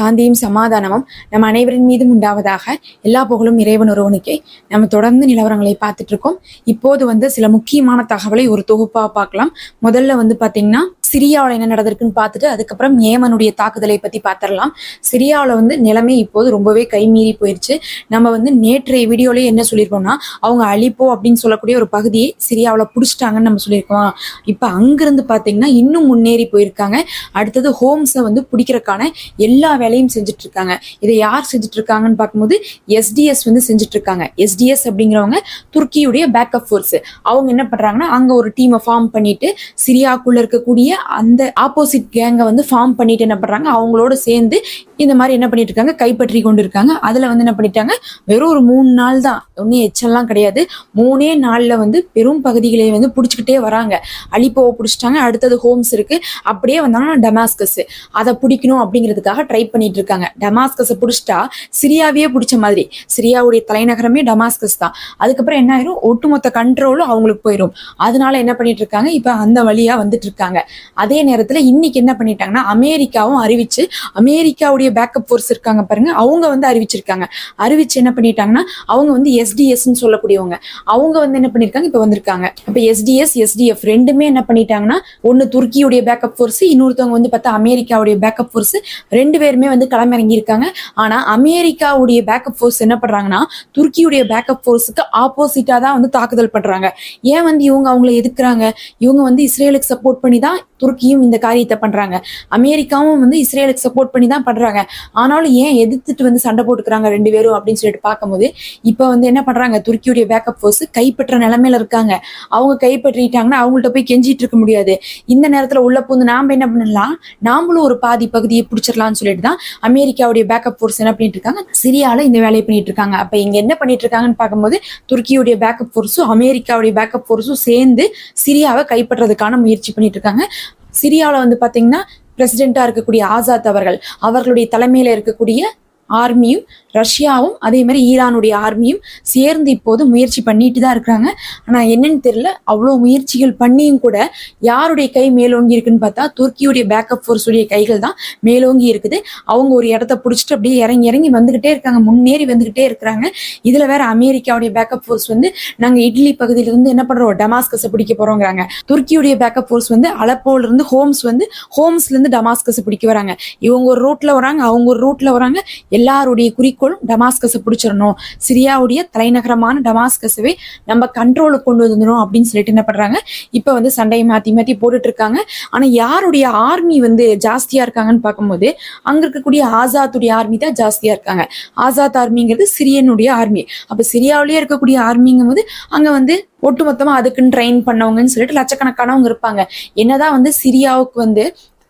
சாந்தியும் சமாதானமும் நம்ம அனைவரின் மீதும் உண்டாவதாக எல்லா புகழும் இறைவன் ஒருவனுக்கே. நம்ம தொடர்ந்து நிலவரங்களை பார்த்துட்டு இருக்கோம். இப்போது வந்து சில முக்கியமான தகவலை ஒரு தொகுப்பாக பார்க்கலாம். முதல்ல வந்து பார்த்தீங்கன்னா சிரியாவில் என்ன நடந்திருக்குன்னு பார்த்துட்டு அதுக்கப்புறம் ஏமனுடைய தாக்குதலை பற்றி பார்த்துடலாம். சிரியாவில் வந்து நிலைமை இப்போது ரொம்பவே கைமீறி போயிடுச்சு நம்ம வந்து நேற்றைய வீடியோலேயே என்ன சொல்லியிருக்கோம்னா அவங்க அழிப்போ அப்படின்னு சொல்லக்கூடிய ஒரு பகுதியை சிரியாவில் பிடிச்சிட்டாங்கன்னு நம்ம சொல்லியிருக்கோம். இப்போ அங்கிருந்து பார்த்தீங்கன்னா இன்னும் முன்னேறி போயிருக்காங்க. அடுத்தது ஹோம்ஸை வந்து பிடிக்கிறக்கான எல்லா வேலையும் செஞ்சுட்டு இருக்காங்க இதை யார் செஞ்சுட்டு இருக்காங்கன்னு பார்க்கும்போது எஸ்டிஎஸ் வந்து செஞ்சுட்டு இருக்காங்க எஸ்டிஎஸ் அப்படிங்கிறவங்க துருக்கியுடைய பேக்கப் ஃபோர்ஸ் அவங்க என்ன பண்ணுறாங்கன்னா அங்கே ஒரு டீமை ஃபார்ம் பண்ணிட்டு சிரியாக்குள்ளே இருக்கக்கூடிய அந்த ஆப்போசிட் கேங்கை வந்து ஃபார்ம் பண்ணிட்டு என்ன பண்றாங்க? அவங்களோட சேர்ந்து இந்த மாதிரி என்ன பண்ணிட்டு இருக்காங்க? கைப்பற்றி கொண்டு இருக்காங்க அதுல வந்து என்ன பண்ணிட்டாங்க? வெறும் ஒரு மூணு நாள் தான். ஒன்றும் எச்சல்லாம் கிடையாது. மூணே நாள்ல வந்து பெரும் பகுதிகளை வந்து பிடிச்சிக்கிட்டே வராங்க. அலிப்போவை பிடிச்சிட்டாங்க. அடுத்தது ஹோம்ஸ் இருக்கு. அப்படியே வந்தாங்கன்னா டமாஸ்கஸ். அதை பிடிக்கணும் அப்படிங்கிறதுக்காக ட்ரை பண்ணிட்டு இருக்காங்க. டமாஸ்கஸை பிடிச்சிட்டா சிரியாவே பிடிச்ச மாதிரி. சிரியாவுடைய தலைநகரமே டமாஸ்கஸ் தான். அதுக்கப்புறம் என்ன ஆயிரும்? ஒட்டுமொத்த கண்ட்ரோலும் அவங்களுக்கு போயிடும் அதனால என்ன பண்ணிட்டு இருக்காங்க? இப்போ அந்த வழியா வந்துட்டு இருக்காங்க. அதே நேரத்தில் இன்னைக்கு என்ன பண்ணிட்டாங்கன்னா அமெரிக்காவும் அறிவிச்சு அமெரிக்காவுடைய பேக்கப் ஃபோர்ஸ் இருக்காங்க பாருங்க அவங்க வந்து அறிவிச்சிருக்காங்க. அறிவிச்சு என்ன பண்ணிட்டாங்கன்னா அவங்க வந்து எஸ்டிஎஸ்ன்னு சொல்லக்கூடியவங்க. அவங்க வந்து என்ன பண்ணிருக்காங்க இப்போ வந்திருக்காங்க. இப்போ எஸ்டிஎஸ் எஸ்டிஎஃப் ரெண்டுமே என்ன பண்ணிட்டாங்கன்னா ஒன்று துருக்கியுடைய பேக்கப் ஃபோர்ஸ் இன்னொருத்தவங்க வந்து பார்த்தா அமெரிக்காவுடைய பேக்கப் ஃபோர்ஸ் ரெண்டு பேருமே வந்து களமிறங்கி இருக்காங்க அமெரிக்காவுடைய பேக்கப் ஃபோர்ஸ் என்ன பண்ணுறாங்கன்னா துருக்கியுடைய பேக்கப் ஃபோர்ஸுக்கு ஆப்போசிட்டாக தான் வந்து தாக்குதல் பண்ணுறாங்க ஏன் வந்து இவங்க அவங்கள எதுக்குறாங்க? இவங்க வந்து இஸ்ரேலுக்கு சப்போர்ட் பண்ணி தான் துருக்கியும் இந்த காரியத்தை பண்றாங்க. அமெரிக்காவும் வந்து இஸ்ரேலுக்கு சப்போர்ட் பண்ணி தான் பண்றாங்க. ஆனாலும் ஏன் எதிர்த்துட்டு வந்து சண்டை போட்டுக்கிறாங்க ரெண்டு பேரும் அப்படின்னு சொல்லிட்டு பார்க்கும்போது இப்போ வந்து என்ன பண்றாங்க? துருக்கியுடைய பேக்கப் ஃபோர்ஸ் கைப்பற்ற நிலைமையில இருக்காங்க. அவங்க கைப்பற்றிட்டாங்கன்னா அவங்கள்ட்ட போய் கெஞ்சிட்டு இருக்க முடியாது. இந்த நேரத்துல உள்ள பூந்து நாம என்ன பண்ணலாம்? நாமளும் ஒரு பாதி பகுதியை பிடிச்சிடலாம்னு சொல்லிட்டு தான் அமெரிக்காவுடைய பேக்கப் ஃபோர்ஸ் என்ன பண்ணிட்டு இருக்காங்க? சிரியால இந்த வேலையை பண்ணிட்டு இருக்காங்க. அப்ப இங்க என்ன பண்ணிட்டு இருக்காங்கன்னு பார்க்கும்போது துருக்கியுடைய பேக்கப் ஃபோர்ஸும் அமெரிக்காவுடைய பேக்கப் ஃபோர்ஸும் சேர்ந்து சிரியாவை கைப்பற்றதுக்கான முயற்சி பண்ணிட்டு இருக்காங்க. சிரியாவில் வந்து பாத்தீங்கன்னா பிரசிடென்ட்டா இருக்கக்கூடிய ஆசாத் அவர்கள் அவர்களுடைய தலைமையில இருக்கக்கூடிய ஆர்மியும் ரஷ்யாவும் அதே மாதிரி ஈரானுடைய ஆர்மியும் சேர்ந்து இப்போது முயற்சி பண்ணிட்டு தான் இருக்கிறாங்க. ஆனா என்னன்னு தெரியல. அவ்வளோ முயற்சிகள் பண்ணியும் கூட யாருடைய கை மேலோங்கி இருக்குன்னு பார்த்தா துருக்கியுடைய பேக்கப் ஃபோர்ஸுடைய கைகள் தான் மேலோங்கி இருக்குது. அவங்க ஒரு இடத்த பிடிச்சிட்டு அப்படியே இறங்கி இறங்கி வந்துகிட்டே இருக்காங்க. முன்னேறி வந்துகிட்டே இருக்கிறாங்க. இதுல வேற அமெரிக்காவுடைய பேக்கப் ஃபோர்ஸ் வந்து நாங்க இட்லி பகுதியில இருந்து என்ன பண்ணுறோம் டமாஸ்கஸை பிடிக்க போறோங்கிறாங்க. துருக்கியுடைய பேக்கப் ஃபோர்ஸ் வந்து அலப்போல இருந்து ஹோம்ஸ் வந்து ஹோம்ஸ்ல இருந்து டமாஸ்கஸை பிடிக்க வராங்க. இவங்க ஒரு ரூட்ல வராங்க அவங்க ஒரு ரூட்ல வராங்க. எல்லாருடைய குறிக்கோளும் டமாஸ்கஸை பிடிச்சிடணும். சிரியாவுடைய தலைநகரமான டமாஸ்கஸவே நம்ம கண்ட்ரோலுக்கு கொண்டு வந்துடணும் அப்படின்னு சொல்லிட்டு என்ன பண்ணுறாங்க இப்போ வந்து சண்டையை மாற்றி மாற்றி போட்டுட்டு இருக்காங்க ஆனால் யாருடைய ஆர்மி வந்து ஜாஸ்தியாக இருக்காங்கன்னு பார்க்கும்போது அங்கே இருக்கக்கூடிய ஆசாத்துடைய ஆர்மி தான் ஜாஸ்தியாக இருக்காங்க. ஆசாத் ஆர்மிங்கிறது சிரியனுடைய ஆர்மி அப்போ சிரியாவிலேயே இருக்கக்கூடிய ஆர்மிங்கும் போது அங்கே வந்து ஒட்டுமொத்தமாக அதுக்குன்னு ட்ரெயின் பண்ணவங்கன்னு சொல்லிட்டு லட்சக்கணக்கானவங்க இருப்பாங்க. என்னதான் வந்து சிரியாவுக்கு வந்து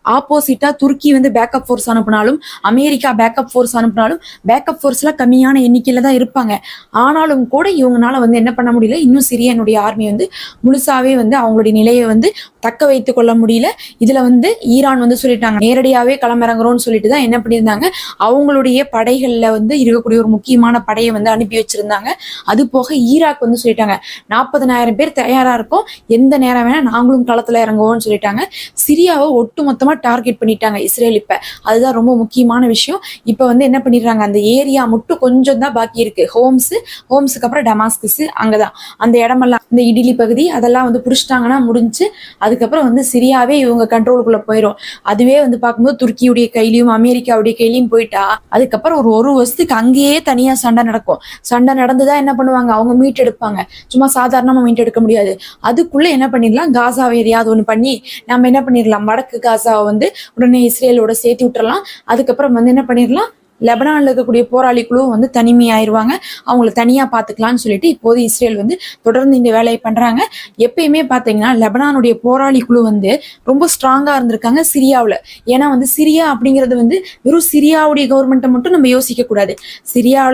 ஆப்போசிட்டா துருக்கி வந்து பேக்கப் ஃபோர்ஸ் அனுப்பினாலும் அமெரிக்கா பேக்கப் ஃபோர்ஸ் அனுப்பினாலும் பேக்கப் ஃபோர்ஸ்ல கம்மியான எண்ணிக்கையில தான் இருப்பாங்க. ஆனாலும் கூட இவங்கனால வந்து என்ன பண்ண முடியல? இன்னும் சிரியனுடைய ஆர்மி வந்து முழுசாவே வந்து அவங்களுடைய நிலையை வந்து தக்க வைத்து கொள்ள முடியல. இதுல வந்து ஈரான் வந்து சொல்லிட்டாங்க நேரடியாவே களமிறங்குறோம்னு சொல்லிட்டு தான் என்ன பண்ணியிருந்தாங்க? அவங்களுடைய படைகள்ல வந்து இருக்கக்கூடிய ஒரு முக்கியமான படையை வந்து அனுப்பி வச்சிருந்தாங்க. அது போக ஈராக் வந்து சொல்லிட்டாங்க நாற்பதனாயிரம் பேர் தயாரா இருக்கோம். எந்த நேரம் வேணா நாங்களும் களத்துல இறங்குவோம்னு சொல்லிட்டாங்க. சிரியாவை ஒட்டுமொத்தமா டார்கெட் பண்ணிட்டாங்க இஸ்ரேல் இப்போ. அதுதான் ரொம்ப முக்கியமான விஷயம். இப்போ வந்து என்ன பண்ணிடுறாங்க? அந்த ஏரியா மட்டும் கொஞ்சம் தான் பாக்கி இருக்கு. ஹோம்ஸ் ஹோம்ஸுக்கு அப்புறம் டமாஸ்கஸ் அங்கதான். அந்த இடமெல்லாம் இந்த இடிலி பகுதி அதெல்லாம் வந்து பிடிச்சிட்டாங்கன்னா முடிஞ்சு அதுக்கப்புறம் வந்து சிரியாவே இவங்க கண்ட்ரோலுக்குள்ள போயிடும் அதுவே வந்து பார்க்கும்போது துருக்கியுடைய கையிலையும் அமெரிக்காவுடைய கையிலையும் போயிட்டா அதுக்கப்புறம் ஒரு ஒரு வருஷத்துக்கு அங்கேயே தனியாக சண்டை நடக்கும். சண்டை நடந்துதான் என்ன பண்ணுவாங்க? அவங்க மீட் எடுப்பாங்க. சும்மா சாதாரணமாக மீட் எடுக்க முடியாது. அதுக்குள்ள என்ன பண்ணிடலாம்? காசாவை எதையாவது ஒன்று பண்ணி நம்ம என்ன பண்ணிடலாம்? வடக்கு காசாவை வந்து உடனே இஸ்ரேலோட சேர்த்து விட்டுறலாம். அதுக்கப்புறம் வந்து என்ன பண்ணிடலாம்? லெபனான்ல இருக்கக்கூடிய போராளி குழு வந்து தனிமையாயிருவாங்க. அவங்கள தனியா பார்த்துக்கலாம்னு சொல்லிட்டு இப்போது இஸ்ரேல் வந்து தொடர்ந்து இந்த வேலையை பண்றாங்க. எப்பயுமே பார்த்தீங்கன்னா லெபனானுடைய போராளி குழு வந்து ரொம்ப ஸ்ட்ராங்கா இருந்திருக்காங்க சிரியாவில். ஏன்னா வந்து சிரியா அப்படிங்கிறது வந்து வெறும் சிரியாவுடைய கவர்மெண்ட்டை மட்டும் நம்ம யோசிக்க கூடாது.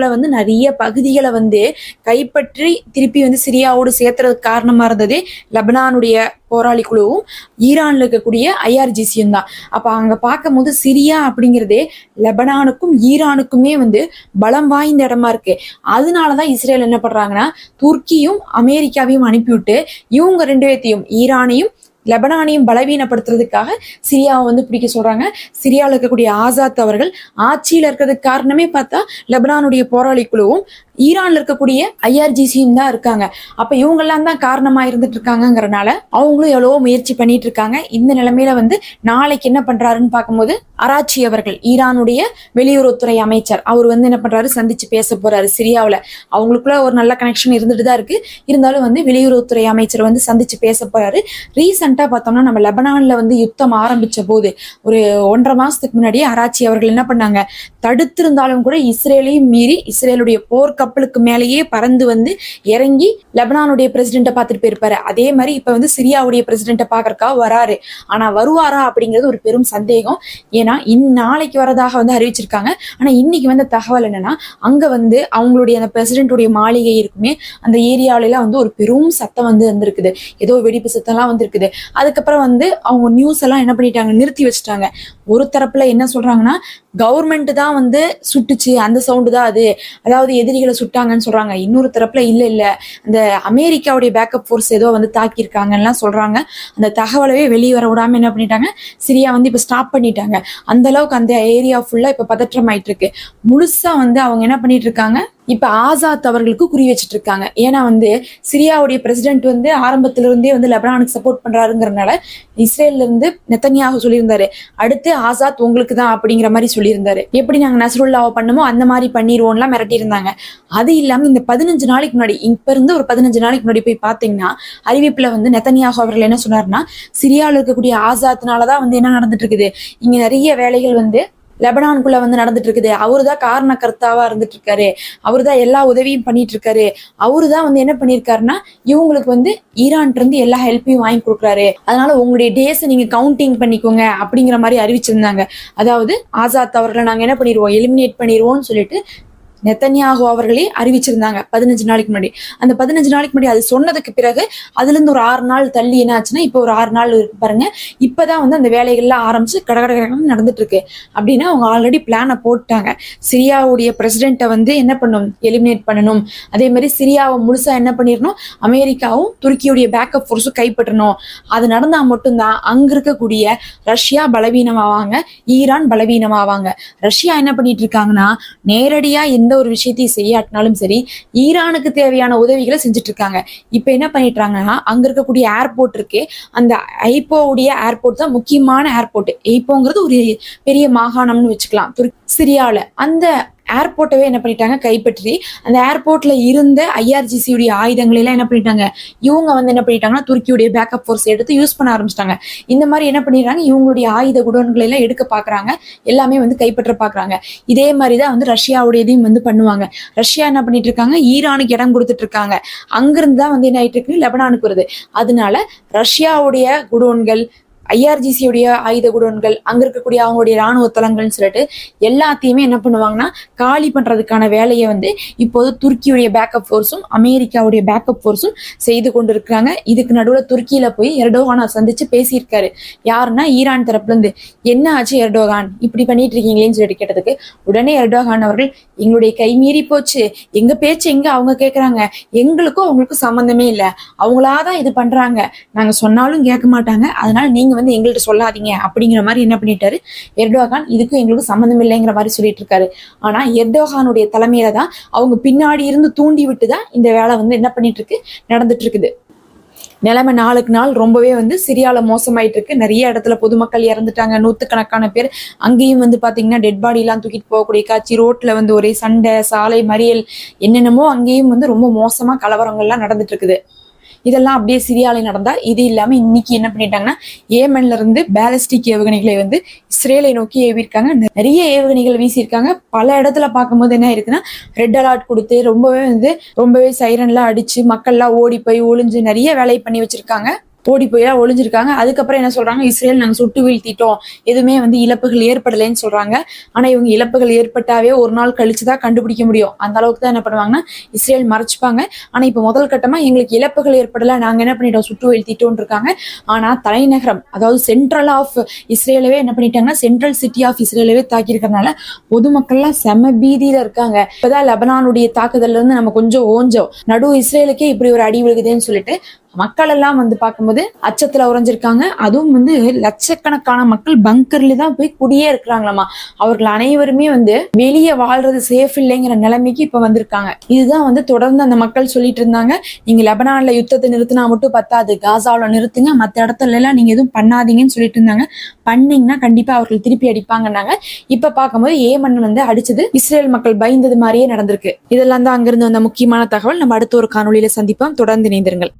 வந்து நிறைய பகுதிகளை வந்து கைப்பற்றி திருப்பி வந்து சிரியாவோடு சேர்த்துறதுக்கு காரணமா இருந்ததே லெபனானுடைய போராளி குழுவும் ஈரான்ல இருக்கக்கூடிய ஐஆர்ஜிசியும் தான். அப்ப அங்க பார்க்கும்போது சிரியா அப்படிங்கிறதே லெபனானுக்கும் ஈரானுக்குமே வந்து பலம் வாய்ந்த இடமா இருக்கு. அதனாலதான் இஸ்ரேல் என்ன பண்றாங்கன்னா துர்க்கியும் அமெரிக்காவையும் அனுப்பிவிட்டு இவங்க ரெண்டு பேர்த்தையும் ஈரானையும் லெபனானையும் பலவீனப்படுத்துறதுக்காக சிரியாவை வந்து பிடிக்க சொல்றாங்க. சிரியாவில் இருக்கக்கூடிய ஆசாத் அவர்கள் ஆட்சியில் இருக்கிறதுக்கு காரணமே பார்த்தா லெபனானுடைய போராளி குழுவும் ஈரான்ல இருக்கக்கூடிய ஐஆர்ஜிசியும் தான் இருக்காங்க. அப்ப இவங்கெல்லாம் தான் காரணமா இருந்துட்டு இருக்காங்கங்கறனால அவங்களும் எவ்வளவோ முயற்சி பண்ணிட்டு இருக்காங்க இந்த நிலைமையில வந்து நாளைக்கு என்ன பண்றாருன்னு பார்க்கும்போது அராச்சி அவர்கள் ஈரானுடைய வெளியுறவுத்துறை அமைச்சர் அவர் வந்து என்ன பண்றாரு? சந்திச்சு பேச போறாரு சிரியாவில். அவங்களுக்குள்ள ஒரு நல்ல கனெக்ஷன் இருந்துட்டு தான் இருக்கு. இருந்தாலும் வந்து வெளியுறவுத்துறை அமைச்சர் வந்து சந்திச்சு பேச போறாரு. ரீசெண்ட் பார்த்தோம்னா நம்ம லெபனானில் வந்து யுத்தம் ஆரம்பிச்ச போது ஒரு ஒன்றரை மாதத்துக்கு முன்னாடியே அராச்சி அவர்கள் என்ன பண்ணாங்க? தடுத்திருந்தாலும் கூட இஸ்ரேலையும் மீறி இஸ்ரேலுடைய போர் கப்பலுக்கு மேலேயே பறந்து வந்து இறங்கி லெபனானுடைய பிரசிடென்ட்டை பார்த்துட்டு போயிருப்பாரு. அதே மாதிரி இப்போ வந்து சிரியாவுடைய பிரசிடென்ட்டை பார்க்கறக்கா வராரு. ஆனால் வருவாரா அப்படிங்கிறது ஒரு பெரும் சந்தேகம். ஏன்னா இந்நாளைக்கு வரதாக வந்து அறிவிச்சிருக்காங்க. ஆனால் இன்னைக்கு வந்த தகவல் என்னன்னா அங்கே வந்து அவங்களுடைய அந்த பிரசிடென்ட்டுடைய மாளிகை இருக்குமே அந்த ஏரியாவிலலாம் வந்து ஒரு பெரும் சத்தம் வந்து வந்திருக்குது. ஏதோ வெடிப்பு சத்தம்லாம் வந்திருக்குது. அதுக்கப்புறம் வந்து அவங்க நியூஸ் எல்லாம் என்ன பண்ணிட்டாங்க? நிறுத்தி வச்சுட்டாங்க. ஒரு தரப்புல என்ன சொல்றாங்கன்னா கவர்மெண்ட் தான் வந்து சுட்டுச்சு அந்த சவுண்டு தான் அது. அதாவது எதிரிகளை சுட்டாங்கன்னு சொல்றாங்க. இன்னொரு தரப்புல இல்ல இல்ல. அந்த அமெரிக்காவுடைய பேக்கப் ஃபோர்ஸ் ஏதோ வந்து தாக்கியிருக்காங்கலாம் சொல்றாங்க. அந்த தகவலவே வெளியே வர விடாம என்ன பண்ணிட்டாங்க? சிரியா வந்து இப்ப ஸ்டாப் பண்ணிட்டாங்க. அந்த அளவுக்கு அந்த ஏரியா ஃபுல்லா இப்ப பதற்றம் ஆயிட்டு இருக்கு. முழுசா வந்து அவங்க என்ன பண்ணிட்டு இருக்காங்க? இப்ப ஆசாத் அவர்களுக்கு குறி வச்சிட்டு இருக்காங்க ஏன்னா வந்து சிரியாவுடைய பிரசிடென்ட் வந்து ஆரம்பத்துல இருந்தே வந்து லெபனானுக்கு சப்போர்ட் பண்றாருங்கிறனால இஸ்ரேல்ல இருந்து நெத்தனியாக சொல்லியிருந்தாரு. அடுத்து ஆசாத் உங்களுக்கு தான் அப்படிங்கிற மாதிரி சொல்லியிருந்தாரு. எப்படி நாங்க நசருல்லாவை பண்ணுமோ அந்த மாதிரி பண்ணிடுவோம்லாம் மிரட்டி இருந்தாங்க அது இல்லாம இந்த பதினஞ்சு நாளைக்கு முன்னாடி இப்ப இருந்து ஒரு பதினஞ்சு நாளைக்கு முன்னாடி போய் பாத்தீங்கன்னா அறிவிப்புல வந்து நெத்தனியாக அவர்கள் என்ன சொன்னார்னா சிரியாவில் இருக்கக்கூடிய ஆசாத்னாலதான் வந்து என்ன நடந்துட்டு இருக்குது இங்க நிறைய வேலைகள் வந்து லெபனானுக்குள்ள வந்து நடந்துட்டு இருக்குது அவரு தான் காரண கர்த்தாவா இருந்துட்டு இருக்காரு அவரு தான் எல்லா உதவியும் பண்ணிட்டு இருக்காரு அவரு தான் வந்து என்ன பண்ணியிருக்காருன்னா இவங்களுக்கு வந்து ஈரான்ல இருந்து எல்லா ஹெல்ப்பையும் வாங்கி கொடுக்குறாரு. அதனால உங்களுடைய டேஸ் நீங்க கவுண்டிங் பண்ணிக்கோங்க அப்படிங்கிற மாதிரி அறிவிச்சிருந்தாங்க. அதாவது ஆசாத் அவர்களை நாங்க என்ன பண்ணிடுவோம் எலிமினேட் பண்ணிடுவோம்னு சொல்லிட்டு நெத்தன்யாகு அவர்களே அறிவிச்சிருந்தாங்க பதினஞ்சு நாளைக்கு முன்னாடி. அந்த பதினஞ்சு நாளைக்கு முன்னாடி அது சொன்னதுக்கு பிறகு அதுல இருந்து ஒரு ஆறு நாள் தள்ளி என்ன ஆச்சுன்னா இப்போ ஒரு ஆறு நாள் பாருங்க. இப்பதான் வந்து அந்த வேலைகள்லாம் ஆரம்பிச்சு கடகட கடகடன்னு நடந்துட்டு இருக்கு அப்படின்னா அவங்க ஆல்ரெடி பிளானை போட்டாங்க. சிரியாவுடைய பிரசிடென்ட்டை வந்து என்ன பண்ணும்? எலிமினேட் பண்ணணும். அதே மாதிரி சிரியாவை முழுசா என்ன பண்ணிடணும்? அமெரிக்காவும் துருக்கியுடைய பேக்கப் ஃபோர்ஸும் கைப்பற்றணும். அது நடந்தா மட்டும்தான் அங்க இருக்கக்கூடிய ரஷ்யா பலவீனமாவாங்க ஈரான் பலவீனமாவாங்க. ரஷ்யா என்ன பண்ணிட்டு இருக்காங்கன்னா நேரடியா எந்த ஒரு விஷயத்தையும் செய்யாட்டினாலும் சரி ஈரானுக்கு தேவையான உதவிகளை செஞ்சுட்டு இருக்காங்க இப்போ என்ன பண்ணிட்டாங்கன்னா அங்க இருக்கக்கூடிய ஏர்போர்ட் இருக்கு அந்த ஐப்போவுடைய ஏர்போர்ட் தான் முக்கியமான ஏர்போர்ட் ஐப்போங்கிறது ஒரு பெரிய மாகாணம்னு வச்சுக்கலாம். துருக்கி சிரியாவில் அந்த ஏர்போர்ட்டவே என்ன பண்ணிட்டாங்க? கைப்பற்றி அந்த ஏர்போர்ட்ல இருந்த ஐஆர்ஜிசியுடைய ஆயுதங்களை எல்லாம் என்ன பண்ணிட்டாங்க? இவங்க வந்து என்ன பண்ணிட்டாங்கன்னா துருக்கியுடைய பேக்கப் ஃபோர்ஸ் எடுத்து யூஸ் பண்ண ஆரம்பிச்சிட்டாங்க. இந்த மாதிரி என்ன பண்ணிடுறாங்க? இவங்களுடைய ஆயுத குடோன்களை எல்லாம் எடுக்க பாக்குறாங்க. எல்லாமே வந்து கைப்பற்ற பாக்குறாங்க. இதே மாதிரி தான் வந்து ரஷ்யாவுடையதையும் வந்து பண்ணுவாங்க. ரஷ்யா என்ன பண்ணிட்டு இருக்காங்க ஈரானுக்கு இடம் கொடுத்துட்டு இருக்காங்க அங்கிருந்து தான் வந்து என்ன ஆயிட்டு இருக்கு லெபனானுக்கு வருது. அதனால ரஷ்யாவுடைய குடோன்கள் ஐஆர்ஜிசியுடைய ஆயுத குடோன்கள் அங்க இருக்கக்கூடிய அவங்களுடைய ராணுவ தளங்கள்னு சொல்லிட்டு எல்லாத்தையுமே என்ன பண்ணுவாங்கன்னா காலி பண்றதுக்கான வேலையை வந்து இப்போது துருக்கியுடைய பேக்கப் ஃபோர்ஸும் அமெரிக்காவுடைய பேக்கப் ஃபோர்ஸும் செய்து கொண்டிருக்கிறாங்க. இதுக்கு நடுவில் துருக்கியில போய் எர்டோகானை சந்திச்சு பேசியிருக்காரு. யாருன்னா ஈரான் தரப்புல இருந்து என்ன ஆச்சு எர்டோகான்? இப்படி பண்ணிட்டு இருக்கீங்களேன்னு சொல்லிட்டு கேட்டதுக்கு உடனே எர்டோகான் அவர்கள் எங்களுடைய கை மீறி போச்சு. எங்க பேச்சு எங்க அவங்க கேட்குறாங்க எங்களுக்கும் அவங்களுக்கும் சம்மந்தமே இல்லை. அவங்களாதான் இது பண்றாங்க. நாங்க சொன்னாலும் கேட்க மாட்டாங்க. அதனால நீங்க வந்து எங்கள்கிட்ட சொல்லாதீங்க அப்படிங்கிற மாதிரி என்ன பண்ணிட்டாரு? எர்டோகான் இதுக்கும் எங்களுக்கு சம்மந்தம் இல்லைங்கிற மாதிரி சொல்லிட்டு இருக்காரு ஆனா எர்டோகானுடைய தலைமையில தான் அவங்க பின்னாடி இருந்து தூண்டி விட்டு தான் இந்த வேலை வந்து என்ன பண்ணிட்டு இருக்கு நடந்துட்டு இருக்குது நிலைமை நாளுக்கு நாள் ரொம்பவே வந்து சிரியால மோசமாயிட்டு இருக்கு நிறைய இடத்துல பொதுமக்கள் இறந்துட்டாங்க. நூத்துக்கணக்கான பேர் அங்கேயும் வந்து பாத்தீங்கன்னா டெட் பாடி எல்லாம் தூக்கிட்டு போகக்கூடிய காட்சி ரோட்ல வந்து ஒரே சண்டை சாலை மறியல் என்னென்னமோ அங்கேயும் வந்து ரொம்ப மோசமா கலவரங்கள்லாம் நடந்துட்டு இருக்குது இதெல்லாம் அப்படியே சிரியால நடந்தா இது இல்லாம இன்னைக்கு என்ன பண்ணிட்டாங்கன்னா ஏமன்ல இருந்து பேலஸ்டிக் ஏவுகணைகளை வந்து இஸ்ரேலை நோக்கி ஏவிருக்காங்க நிறைய ஏவுகணைகள் வீசியிருக்காங்க. பல இடத்துல பார்க்கும்போது என்ன இருக்குன்னா ரெட் அலர்ட் கொடுத்து ரொம்பவே வந்து ரொம்பவே சைரன்லாம் அடிச்சு மக்கள்லாம் ஓடி போய் ஒளிஞ்சு நிறைய வேலை பண்ணி வச்சிருக்காங்க. ஓடி போய் ஒளிஞ்சிருக்காங்க. அதுக்கப்புறம் என்ன சொல்றாங்க? இஸ்ரேல் நாங்கள் சுட்டு வீழ்த்திட்டோம். எதுவுமே வந்து இழப்புகள் ஏற்படலைன்னு சொல்றாங்க. ஆனா இவங்க இழப்புகள் ஏற்பட்டாவே ஒரு நாள் கழிச்சு தான் கண்டுபிடிக்க முடியும். அந்த அளவுக்கு தான் என்ன பண்ணுவாங்கன்னா இஸ்ரேல் மறைச்சுப்பாங்க. ஆனா இப்ப முதல் கட்டமா எங்களுக்கு இழப்புகள் ஏற்படல. நாங்க என்ன பண்ணிட்டோம்? சுட்டு வீழ்த்திட்டோம் இருக்காங்க. ஆனா தலைநகரம் அதாவது சென்ட்ரல் ஆஃப் இஸ்ரேலவே என்ன பண்ணிட்டாங்கன்னா சென்ட்ரல் சிட்டி ஆஃப் இஸ்ரேலவே தாக்கியிருக்கறனால பொதுமக்கள்லாம் செம பீதியில இருக்காங்க. இப்பதான் லெபனானுடைய தாக்குதல்ல இருந்து நம்ம கொஞ்சம் ஓஞ்சோம். நடு இஸ்ரேலுக்கே இப்படி ஒரு அடி விழுகுதுன்னு சொல்லிட்டு மக்கள் எல்லாம் வந்து பார்க்கும்போது அச்சத்துல உறைஞ்சிருக்காங்க. அதுவும் வந்து லட்சக்கணக்கான மக்கள் பங்கர்ல தான் போய் குடியே இருக்கிறாங்களாமா. அவர்கள் அனைவருமே வந்து வெளியே வாழ்றது சேஃப் இல்லைங்கிற நிலைமைக்கு இப்ப வந்திருக்காங்க. இதுதான் வந்து தொடர்ந்து அந்த மக்கள் சொல்லிட்டு இருந்தாங்க. நீங்க லெபனான்ல யுத்தத்தை நிறுத்தினா மட்டும் பத்தாது. காசாவில் நிறுத்துங்க. மற்ற இடத்துல எல்லாம் நீங்க எதுவும் பண்ணாதீங்கன்னு சொல்லிட்டு இருந்தாங்க. பண்ணீங்கன்னா கண்டிப்பா அவர்கள் திருப்பி அடிப்பாங்கன்னாங்க. இப்ப பார்க்கும்போது ஏமன் வந்து அடிச்சது. இஸ்ரேல் மக்கள் பயந்தது மாதிரியே நடந்திருக்கு. இதெல்லாம் தான் அங்கிருந்து வந்த முக்கியமான தகவல். நம்ம அடுத்த ஒரு காணொலியில சந்திப்போம். தொடர்ந்து இணைந்திருங்கள்.